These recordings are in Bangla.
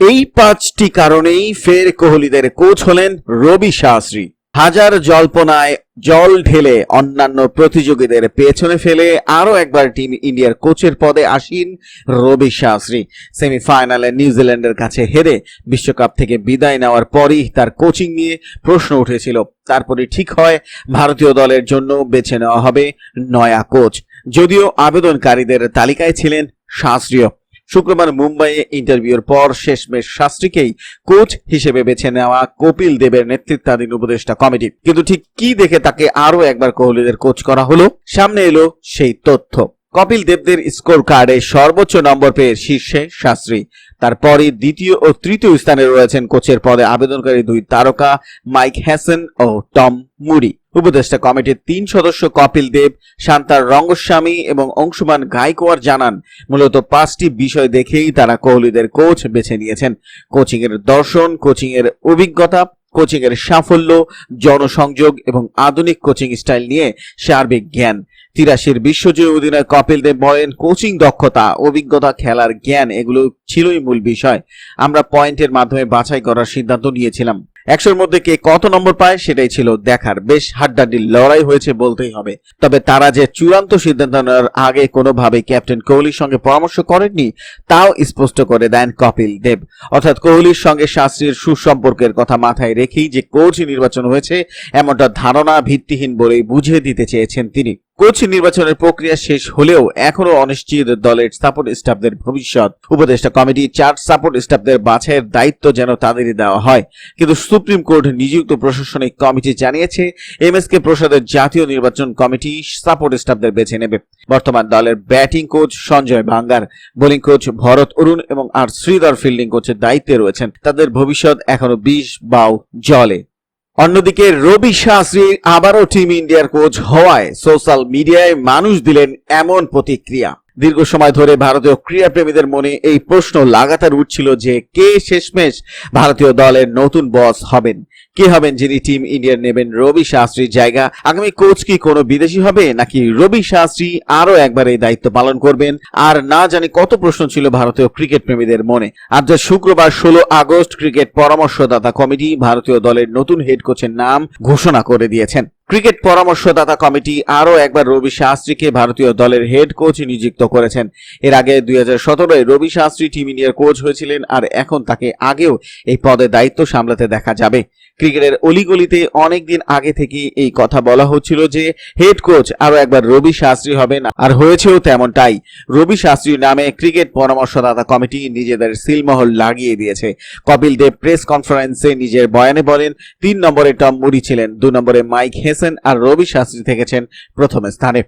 এই পাঁচটি কারণেই ফের কোহলিদের কোচ হলেন রবি শাস্ত্রী। হাজার জল্পনায় জল ঢেলে অন্যান্য প্রতিযোগীদের পেছনে ফেলে আরও একবার টিম ইন্ডিয়ার কোচের পদে আসীন রবি শাস্ত্রী। সেমিফাইনালে নিউজিল্যান্ডের কাছে হেরে বিশ্বকাপ থেকে বিদায় নেওয়ার পরই তার কোচিং নিয়ে প্রশ্ন উঠেছিল। তারপরে ঠিক হয়, ভারতীয় দলের জন্য বেছে নেওয়া হবে নয়া কোচ। যদিও আবেদনকারীদের তালিকায় ছিলেন শাস্ত্রীয় শুক্রবার মুম্বাইয়ে ইন্টারভিউর পর শেষমেশ শাস্ত্রীকেই কোচ হিসেবে বেছে নেওয়া কপিল দেবের নেতৃত্বাধীন উপদেষ্টা কমিটি। কিন্তু ঠিক কি দেখে তাকে আরও একবার কোহলিদের কোচ করা হলো? সামনে এলো সেই তথ্য। কপিল দেবদের স্কোর কার্ডে সর্বোচ্চ নম্বর পেয়ে শীর্ষে শাস্ত্রী। তারপরই দ্বিতীয় ও তৃতীয় স্থানে রয়েছেন কোচের পদে আবেদনকারী দুই তারকা মাইক হ্যাসেন ও টম মুরি উপদেষ্টা কমিটির তিন সদস্য কপিল দেব শান্তার রঙ্গস্বামী এবং অংশুমান গাইকোয়ার জানান, মূলত পাঁচটি বিষয় দেখেই তারা কোহলিদের কোচ বেছে নিয়েছেন। কোচিং এর দর্শন কোচিং এর অভিজ্ঞতা কোচিং এর সাফল্য, জনসংযোগ এবং আধুনিক কোচিং স্টাইল নিয়ে সার্বিক জ্ঞান। তিরাশির বিশ্বজয়ী অধিনায়ক কপিল দেব বলেন, কোচিং দক্ষতা, অভিজ্ঞতা, খেলার জ্ঞান এগুলো ছিলই মূল বিষয়। আমরা পয়েন্টের মাধ্যমে বাছাই করার সিদ্ধান্ত নিয়েছিলাম। একশোর মধ্যে কে কত নম্বর পায় সেটাই ছিল দেখার। বেশ হাড্ডাড্ডি লড়াই হয়েছে বলতেই হবে। তবে তারা যে চূড়ান্ত সিদ্ধান্ত নেওয়ার আগে কোনোভাবে ক্যাপ্টেন কোহলির সঙ্গে পরামর্শ করেননি, তাও স্পষ্ট করে দেন কপিল দেব। অর্থাৎ কোহলির সঙ্গে শাস্ত্রীর সুসম্পর্কের কথা মাথায় রেখেই যে কোচ নির্বাচন হয়েছে, এমনটা ধারণা ভিত্তিহীন বলেই বুঝিয়ে দিতে চেয়েছেন তিনি। কোচ নির্বাচনের প্রক্রিয়া শেষ হলেও এখনও অনিশ্চিত দলের সাপোর্ট স্টাফদের ভবিষ্যৎ। উপদেষ্টা কমিটি চার সাপোর্ট স্টাফদের বাছাইয়ের দায়িত্ব যেন তাদেরই দেওয়া হয়। কিন্তু সুপ্রিম কোর্ট নিযুক্ত প্রশাসনিক কমিটি জানিয়েছে এম এস কে প্রসাদের জাতীয় নির্বাচন কমিটি সাপোর্ট স্টাফদের বেছে নেবে। বর্তমান দলের batting coach Sanjay Bangar bowling coach Bharat Arun এবং আর শ্রীধর ফিল্ডিং কোচের দায়িত্বে রয়েছেন। তাদের ভবিষ্যৎ এখনও বিষ বাউ জলে। অন্যদিকে রবি শাস্ত্রী আবারও টিম ইন্ডিয়ার কোচ হওয়ায় সোশ্যাল মিডিয়ায় মানুষ দিলেন এমন প্রতিক্রিয়া। দীর্ঘ সময় ধরে ভারতীয় ক্রীড়াপ্রেমীদের মনে এই প্রশ্ন লাগাতার উঠছিল যে কে শেষমেশ ভারতীয় দলের নতুন বস হবেন? কে হবেন যিনি টিম ইন্ডিয়ার নেবেন? রবি শাস্ত্রীর জায়গা। আগামী কোচ কি কোনো বিদেশি হবে? নাকি রবি শাস্ত্রী আরও একবার এই দায়িত্ব পালন করবেন? আর না জানি কত প্রশ্ন ছিল ভারতীয় ক্রিকেট প্রেমীদের মনে। আজ যা শুক্রবার ষোলো আগস্ট ক্রিকেট পরামর্শদাতা কমিটি ভারতীয় দলের নতুন হেড কোচের নাম ঘোষণা করে দিয়েছেন। ক্রিকেট পরামর্শদাতা কমিটি আরও একবার রবি শাস্ত্রীকে ভারতীয় দলের হেড কোচ নিযুক্ত করেছেন। এর আগে দুই হাজার সতেরোয় রবি শাস্ত্রী টিম ইন্ডিয়ার কোচ হয়েছিলেন, আর এখন তাকে আগেও এই পদে দায়িত্ব সামলাতে দেখা যাবে। ক্রিকেটের অলিগলিতে অনেকদিন আগে থেকে এই কথা বলা হচ্ছিল যে হেড কোচ আরও একবার রবি শাস্ত্রী হবেন আর হয়েছেও তেমনটাই। রবি শাস্ত্রীর নামে ক্রিকেট পরামর্শদাতা কমিটি নিজেদের সিলমোহর লাগিয়ে দিয়েছে। কপিল দেব প্রেস কনফারেন্সে নিজের বয়ানে বলেন, তিন নম্বরে টম মুডি ছিলেন, দু নম্বরে মাইক হেসেন আর রবি শাস্ত্রী থেকেছেন প্রথম স্থানে।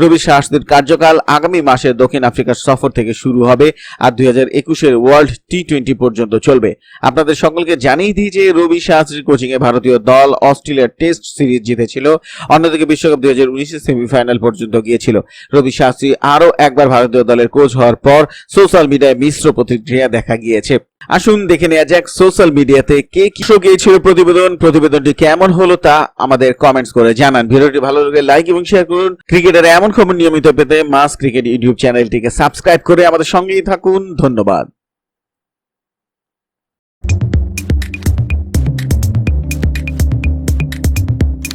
রবি শাস্ত্রীর কার্যকাল আগামী মাসে দক্ষিণ আফ্রিকার সফর থেকে শুরু হবে আর দুই হাজার একুশের ওয়ার্ল্ড টি টোয়েন্টি পর্যন্ত চলবে। আপনাদের সকলকে জানিয়ে দিই যে রবি শাস্ত্রীর কোচিং এ ভারতীয় দল অস্ট্রেলিয়ার টেস্ট সিরিজ জিতেছিল। অন্যদিকে বিশ্বকাপ দুই হাজার উনিশের সেমিফাইনাল পর্যন্ত গিয়েছিল। রবি শাস্ত্রী আরও একবার ভারতীয় দলের কোচ হওয়ার পর সোশ্যাল মিডিয়ায় মিশ্র প্রতিক্রিয়া দেখা গিয়েছে। আসুন দেখে নেওয়া যাক সোশ্যাল মিডিয়াতে কে কি গিয়েছিল প্রতিবেদন। প্রতিবেদনটি কেমন হলো তা আমাদের কমেন্টস করে জানান। ভিডিওটি ভালো লাগলে লাইক এবং শেয়ার করুন। ক্রিকেটের এমন খবর নিয়মিত পেতে মাস ক্রিকেট ইউটিউব চ্যানেলটিকে সাবস্ক্রাইব করে আমাদের সঙ্গেই থাকুন। ধন্যবাদ।